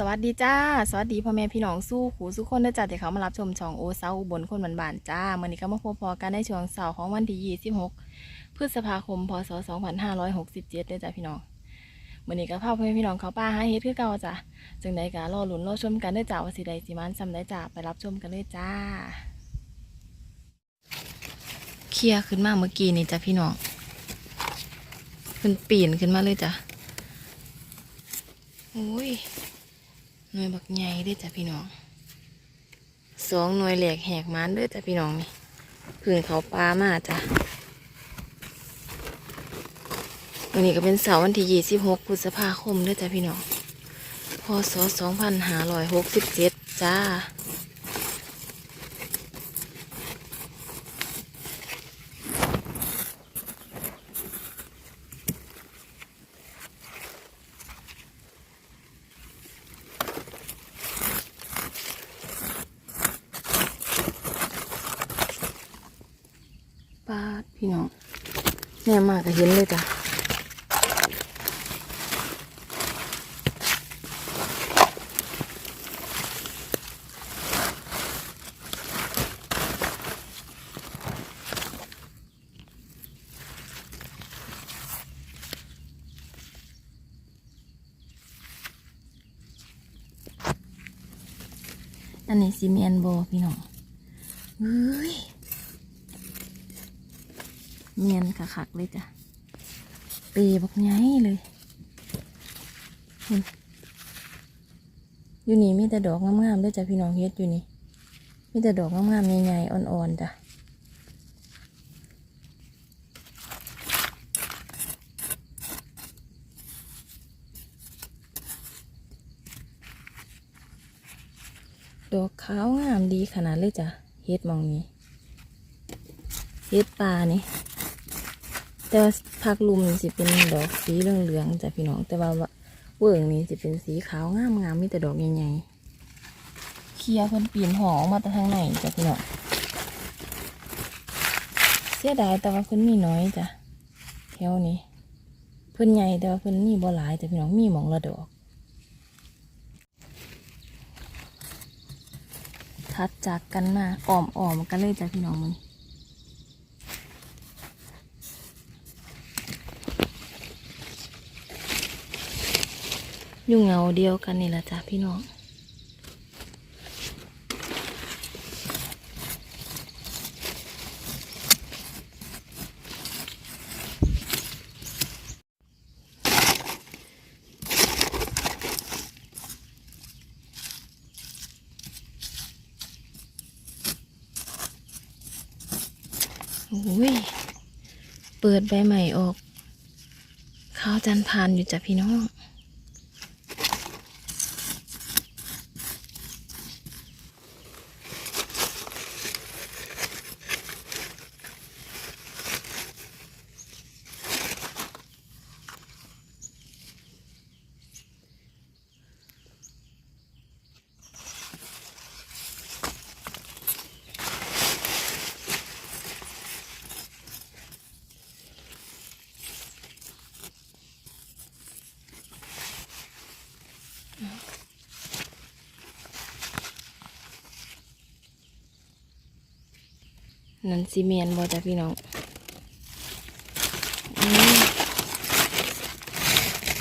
สวัสดีจ้า สวัสดีพ่อแม่พี่น้องสู้หูสู้คนเด้อจ้าที่เขามารับชมช่องโอเซาอุบนคนบานๆจ้าเมื่อนี้ก็มาพบพอกันในช่วงเสาร์ของวันที่26พฤษภาคมพศ2567เด้อจ้าพี่น้องเมื่อนี้ก็พาพ่อแม่พี่น้องเขาป้าหาเฮ็ดคือเก่าจ้ะจึงได้การรอลุ้นรอชมกันด้อจ้าว่าสิใดสิมันซำได้จ้าไปรับชมกันเลยจ้า เคลียร์ขึ้นมาเมื่อกี้นี่จ้ะพี่น้องขึ้นปีนขึ้นมาเลยจ้ะโอ้ย หน่วยบักใหญ่ด้อจ้ะพี่น้องสองหน่วยแหลกแหกมันด้อจ้ะพี่น้องนี่พึ่นเขาปลามาจ้ะวันนี้ก็เป็นเสาร์วันที่ยี่สิบหกพฤษภาคมด้อจ้ะพี่น้องพศสองพันห้าร้อยหกสิบเจ็ดจ้า ปาดพี่น้องแน่มากก็ เห็นเลยจ้ะอันนี้ซีเมนโบพี่น้องเฮ้ยเมียนคักๆเลยจ้ะ เปบักไงเลยอยู่นี่มีแต่ดอกงามๆด้วยจ้ะพี่น้องเฮ็ดอยู่นี่มีแต่ดอกงามๆใหญ่ๆอ่อนๆจ้ะดอกขาวงามดีขนาดเลยจ้ะเฮ็ดมองนี้เฮ็ดปลานี่ แต่ว่าผักลุมนี่สิเป็นดอกสีเหลืองๆจ้ะพี่น้อง แต่ว่าเวิร์งนี่สิเป็นสีขาวงามๆมีแต่ดอกใหญ่ๆเคลียเพิ่นปีนหอมาแต่ทางไหนจ้ะพี่น้อง เสียดายแต่ว่าเพิ่นมีน้อยจ้ะแถวนี้ เพิ่นใหญ่แต่ว่าเพิ่นมีบ่หลายจ้ะพี่น้องมีหมองละดอกทัดจากกันมาอ้อมอ้อมๆกันเลยจ้ะพี่น้องมัน อยู่เงาเดียวกันนี่แหละจ้ะพี่น้องโอ้ย เปิดใบใหม่ออก ข้าวจันทร์พานอยู่จ้ะพี่น้อง นั่นซีเมนบอจ้ะพี่น้อง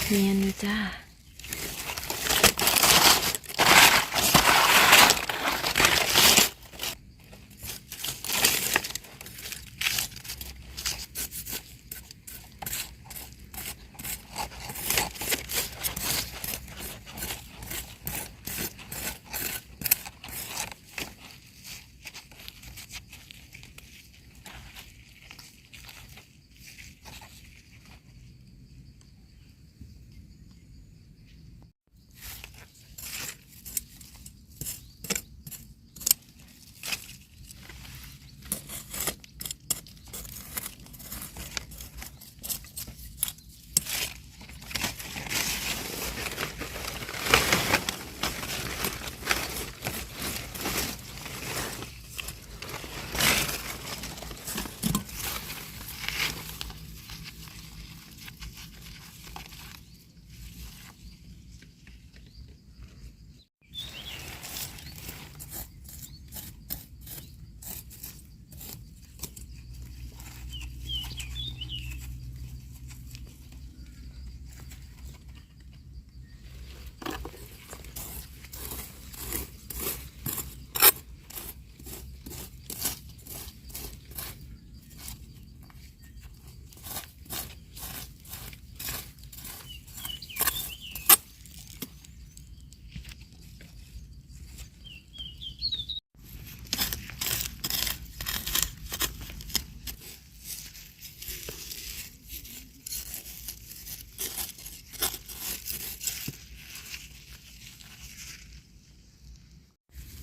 เมียนจ้า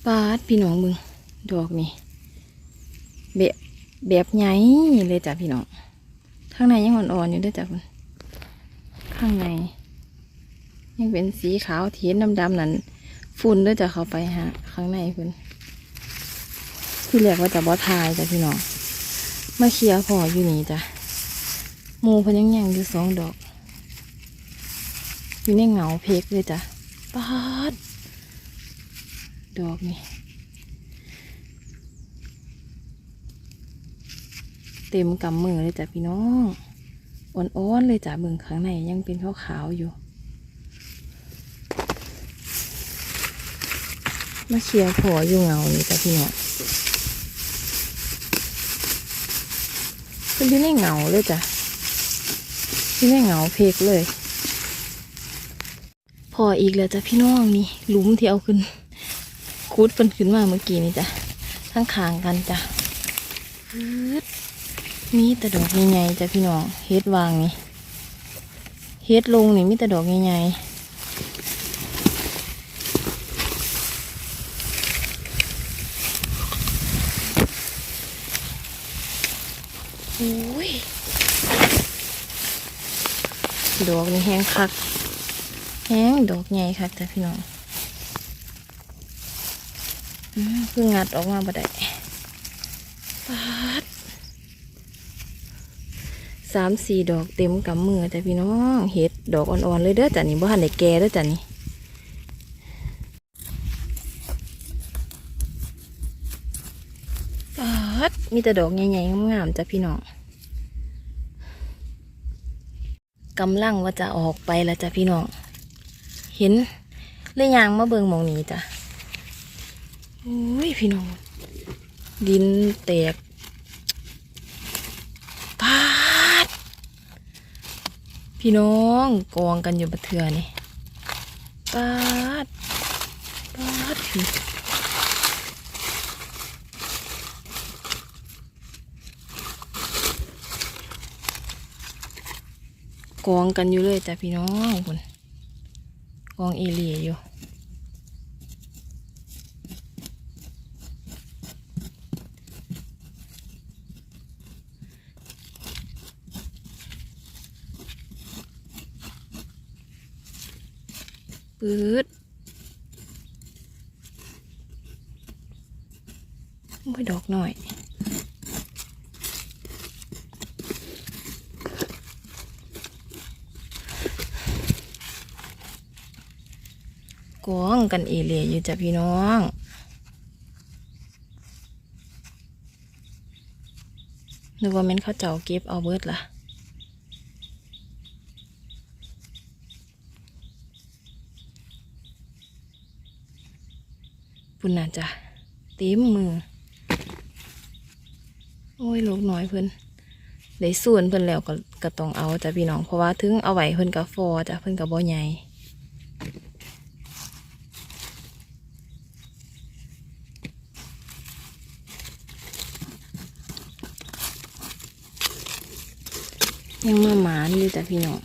ปาดพี่น้องมึง ดอกนี่แบบแบบใหญ่เลยจ้ะพี่น้องข้างในยังอ่อนๆอยู่ด้วยจ้ะคุณข้างใน ยังเป็นสีขาวเทียนดำๆนั่นฝุ่นด้วยจ้ะเข้าไปฮะข้างในคุณที่เรียกว่าจะบอทายจ้ะพี่น้องมาเคลียร์พออยู่นี่จ้ะมูเพนยังยังอยู่สองดอก อยู่ในเหงาเพกเลยจ้ะปาด ดอกนี่เต็มกำมือเลยจ้ะพี่น้องอ่อนๆเลยจ้ะเบิ่งข้างในยังเป็นขาวๆอยู่ มาเคลียร์พออยู่เงานี่จ้ะพี่น้องเป็นที่ในเงาเลยจ้ะที่ในเงาเพกเลย พออีกแล้วจ้ะพี่น้องนี่หลุมที่เอาขึ้น คูดเพิ่นขึ้นมาเมื่อกี้นี่จ้ะทั้งขางกันจ้ะปื๊ดมีแต่ดอกใหญ่ๆจ้ะพี่น้องเฮ็ดวางนี่เฮ็ดลงนี่มีแต่ดอกใหญ่ๆโอ้ยดอกนี่แห้งคัก แห้งดอกใหญ่ค่ะจ้ะพี่น้อง เพิ่งงัดออกมาบ่ได้ปาดสามสี่ดอกเต็มกำมือจ้ะพี่น้องเห็ดดอกอ่อนๆเลยเด้อจ้ะนี่บ่ทันได้แก่เด้อจ้ะนี่ปาดมีแต่ดอกใหญ่ๆงามๆจ้ะพี่น้องกำลังว่าจะออกไปแล้วจ้ะพี่น้อง เห็นเลยยางมาเบิงมองนี้จ้ะ โอ้ยพี่น้อง ดินแตกปาด พี่น้องกองกันอยู่บะเทือนี่ปาดปาดพี่กองกันอยู่เลยจ้ะพี่น้องคุณกองเอเลียอยู่ ปื๊ดโอ้ดอกหน่อยกองกันเอเลียอยู่จ้ะพี่น้องนึกว่าแม่นเขาเจ้าเก็บเอาเบิดล่ะ ปุ่นน่ะจ้ะเต็มมือ โอ้ยลูกน้อยเพิ่นได้ส่วนเพิ่นแล้วก็ก็ต้องเอาจ้ะพี่น้องเพราะว่าถึงเอาไว้เพิ่นก็ฟอจ้ะเพิ่นก็บ่ใหญ่ยังมาหมานอยู่จ้ะพี่น้อง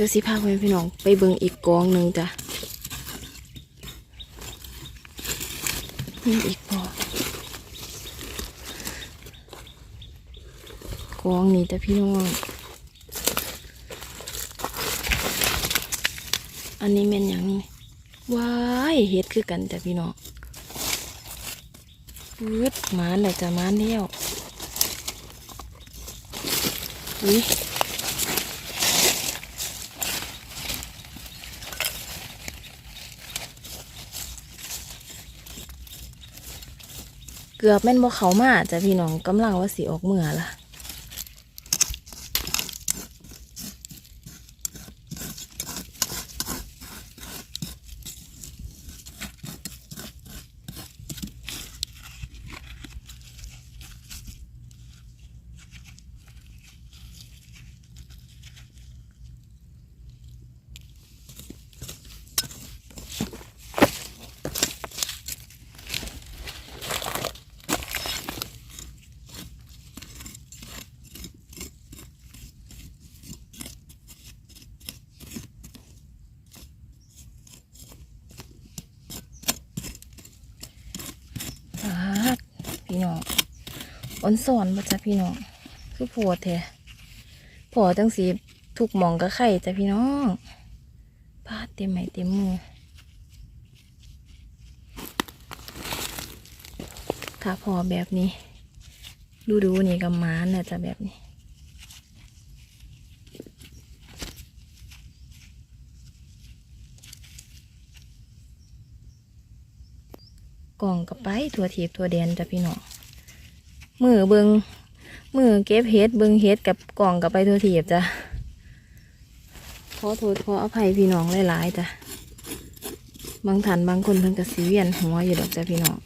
ดี๋ยวสิพาไปพี่น้องไปเบิ่งอีกกองหนึ่งจ้ะนี่อีกกองกองนี้จ้ะพี่น้อง อันนี้แม่นหยังนี่ว้ายเฮ็ดคือกันจ้ะพี่น้องปืดมานเลยจ้ะมานเดียวอุ้ย เกือบแม่นบ่เขามาจ้ะพี่น้องกำลังว่าสีออกเมื่อละ พี่น้องอ่อนสอนบ่จ้ะพี่น้อง คือผัวแท้ผัวจังสีถูกหมองก็ไข่จ้ะพี่น้องพาดเต็มไหมเต็มมือถ้าพอแบบนี้ ดูดูนี่กับมานนะจ้ะแบบนี้ กล่องกับไปถั่วทีบถั่วแดนจ้ะพี่น้องมือเบิงมือเก็บเฮ็ดเบิงเฮ็ดกับกล่องกับไปถั่วทีบจ้ะขอโทษขออภัยพี่น้องหลายๆจ้ะบางท่านบางคนเพิ่นก็สีเวียนหัวอยู่ดอกจ้ะพี่น้อง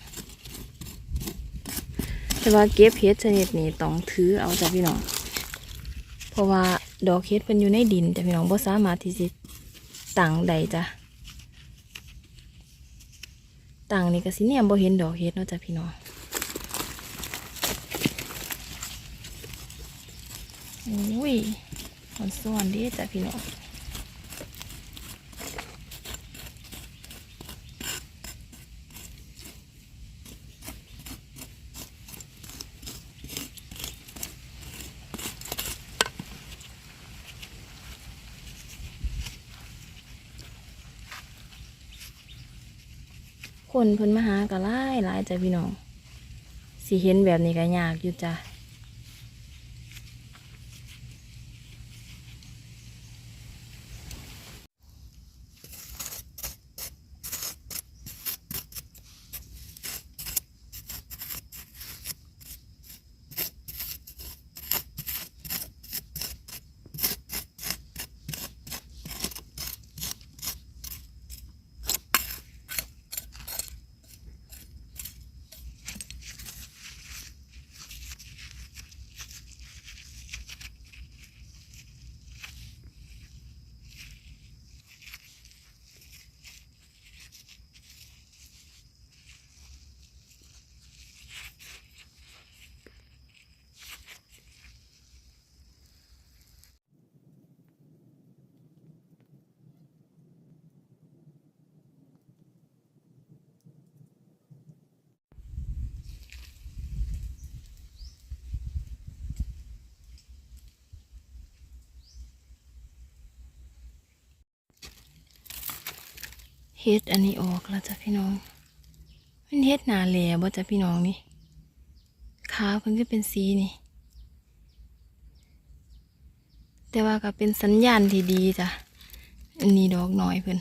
แต่ว่าเก็บเฮ็ดชนิดนี้ต้องถือเอาจ้ะพี่น้องเพราะว่าดอกเฮ็ดเพิ่นอยู่ในดินจ้ะพี่น้องบ่สามารถที่สิตั้งใดจ้ะ ต่างนี่ก็สิเนี่ยบ่เห็นดอกเฮ็ดเนาะจ้ะพี่น้องอุ้ยมันซ่อนดีจ้ะพี่น้อง คนเพิ่นมาหาก็หลายหลายจ้ะพี่น้องสิเห็นแบบนี้ก็ยากอยู่จ้ะ เฮ็ดอันนี้ออกแล้วจ้ะพี่น้องมันเฮ็ดหนาแหล่บ่จ้ะพี่น้องนี่ขาวเพิ่นก็เป็นสีนี่ แต่ว่าก็เป็นสัญญาณที่ดีจ้ะอันนี้ดอกน้อยเพิ่น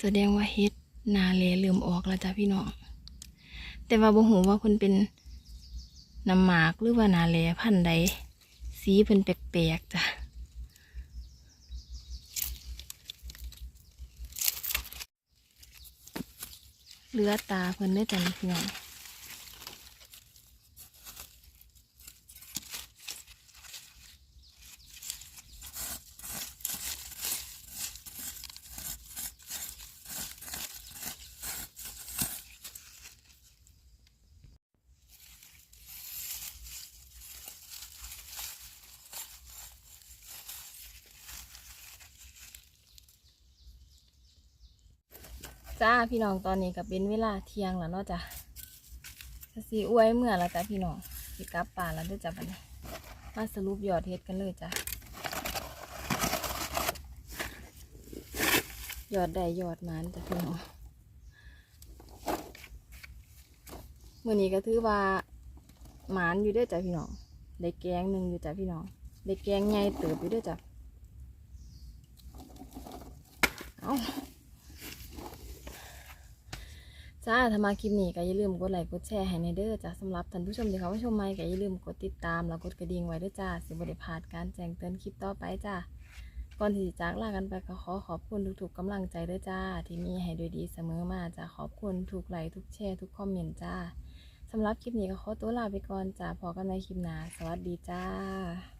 แสดงว่าเฮ็ดหนาแหล่เริ่มออกแล้วจ้ะพี่น้อง แต่ว่าบ่ฮู้ว่าเพิ่นเป็นน้ำหมากหรือว่าหนาแหล่พันธุ์ใด สีเพิ่นแปลกๆจ้ะเหลือตาเพิ่นได้อจ้ะนี่พี่น้อง จ้าพี่น้องตอนนี้ก็เป็นเวลาเที่ยงแล้วเนาะจ้ะสีอวยเมื่อแล้วจ้ะพี่น้องสิกลับป่าแล้วด้วยจ้ะบัดนี้มาสรุปยอดเฮ็ดกันเลยจ้ะยอดได้ยอดหมันจ้ะพี่น้องเมื่อนี้ก็ถือว่าหมานอยู่ด้วยจ้ะพี่น้องได้แกงหนึ่งอยู่จ้ะพี่น้องได้แกงใหญ่เติบอยู่ด้วยจ้ะเอา จ้า ถ้ามาคลิปนี้ก็อย่าลืมกดไลค์กดแชร์ให้ในเด้อจ้าสำหรับท่านผู้ชมที่เขามาชมใหม่ก็อย่าลืมกดติดตามแล้วกดกระดิ่งไว้ด้วยจ้าสิบ่ได้พลาดการแจ้งเตือนคลิปต่อไปจ้าก่อนที่จะจากลากันไปก็ขอขอบคุณทุกๆกำลังใจด้วยจ้า ที่มีให้โดวยดีเสมอมาจ้าขอบคุณทุกไลค์ทุกแชร์ทุกคอมเมนต์จ้าสำหรับคลิปนี้ก็ขอตัวลาไปก่อนจ้าพอกันในคลิปหน้าสวัสดีจ้า